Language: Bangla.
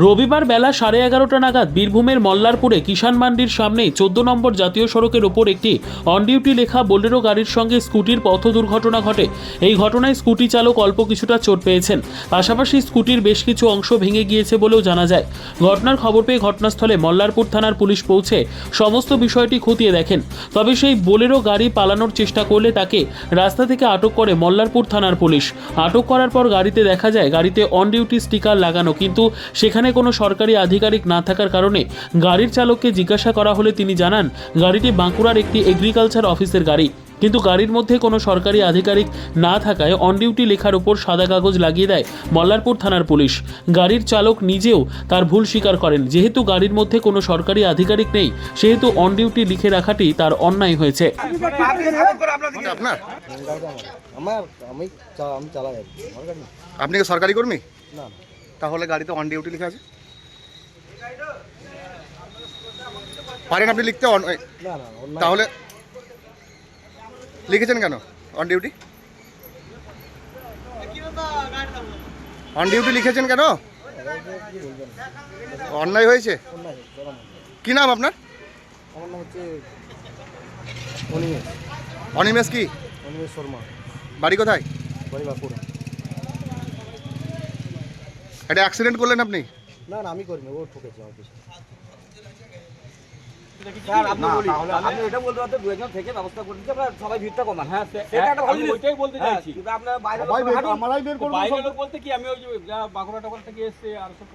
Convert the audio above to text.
রবিবার বেলা সাড়ে এগারোটা নাগাদ বীরভূমের মল্লারপুরে কিষাণ মান্ডির সামনেই চোদ্দ নম্বর জাতীয় সড়কের ওপর একটি অন ডিউটি লেখা বোলেরো গাড়ির সঙ্গে স্কুটির পথ দুর্ঘটনা ঘটে। এই ঘটনায় স্কুটি চালক অল্প কিছুটা চোট পেয়েছেন। পাশাপাশি স্কুটির বেশ কিছু অংশ ভেঙে গিয়েছে বলেও জানা যায়। ঘটনার খবর পেয়ে ঘটনাস্থলে মল্লারপুর থানার পুলিশ পৌঁছে সমস্ত বিষয়টি খতিয়ে দেখেন। তবে সেই বোলেরো গাড়ি পালানোর চেষ্টা করলে তাকে রাস্তা থেকে আটক করে মল্লারপুর থানার পুলিশ। আটক করার পর গাড়িতে দেখা যায়, গাড়িতে অন ডিউটি স্টিকার লাগানো, কিন্তু সেখানে কোনো সরকারি আধিকারিক না থাকার কারণে গাড়ির চালককে জিজ্ঞাসা করা হলে তিনি জানান গাড়িটি বাঁকুড়ার একটি এগ্রিকালচার অফিসের গাড়ি। কিন্তু গাড়ির মধ্যে কোনো সরকারি আধিকারিক না থাকায় অন ডিউটি লেখার ওপর সাদা কাগজ লাগিয়ে দেয় মল্লারপুর থানার পুলিশ। গাড়ির চালক নিজেও তার ভুল স্বীকার করেন। যেহেতু গাড়ির মধ্যে কোনো সরকারি আধিকারিক নেই সেহেতু অন ডিউটি লিখে রাখাটি তার অন্যায় হয়েছে। আপনি সরকারি কর্মী? না। তাহলে গাড়িতে অন ডিউটি লেখা আছে। পারেন আপনি লিখতে on- এই, না না অন্য তাহলে লিখেছেন কেন অন ডিউটি অন ডিউটি লিখেছেন কেন? অন্যায় হয়েছে? কি নাম আপনার? অনিমেষ। অনিমেষ কি? অনিমেষ শর্মা। বাড়ি কোথায়? বাড়ি বাঁকুড়া। একটা অ্যাক্সিডেন্ট করলেন আপনি? না না আমি করিনি ও ঠকেছে আমার পিছনে। আপনি এটা বলতে পারতেন দু একজন থেকে ব্যবস্থা করে দিচ্ছে সবাই ভিড়টা কমান। হ্যাঁ সেটা একটা ভালো আমি ওইটাই বলতে হ্যাঁ, চাইছি। কিন্তু আপনার বাইরে সবাই বের- হাঁটুন। আমরাই বের করব বাইরের বলতে কি আমি ওই বাঁকুড়া টাকুড়া থেকে এসছে আর সব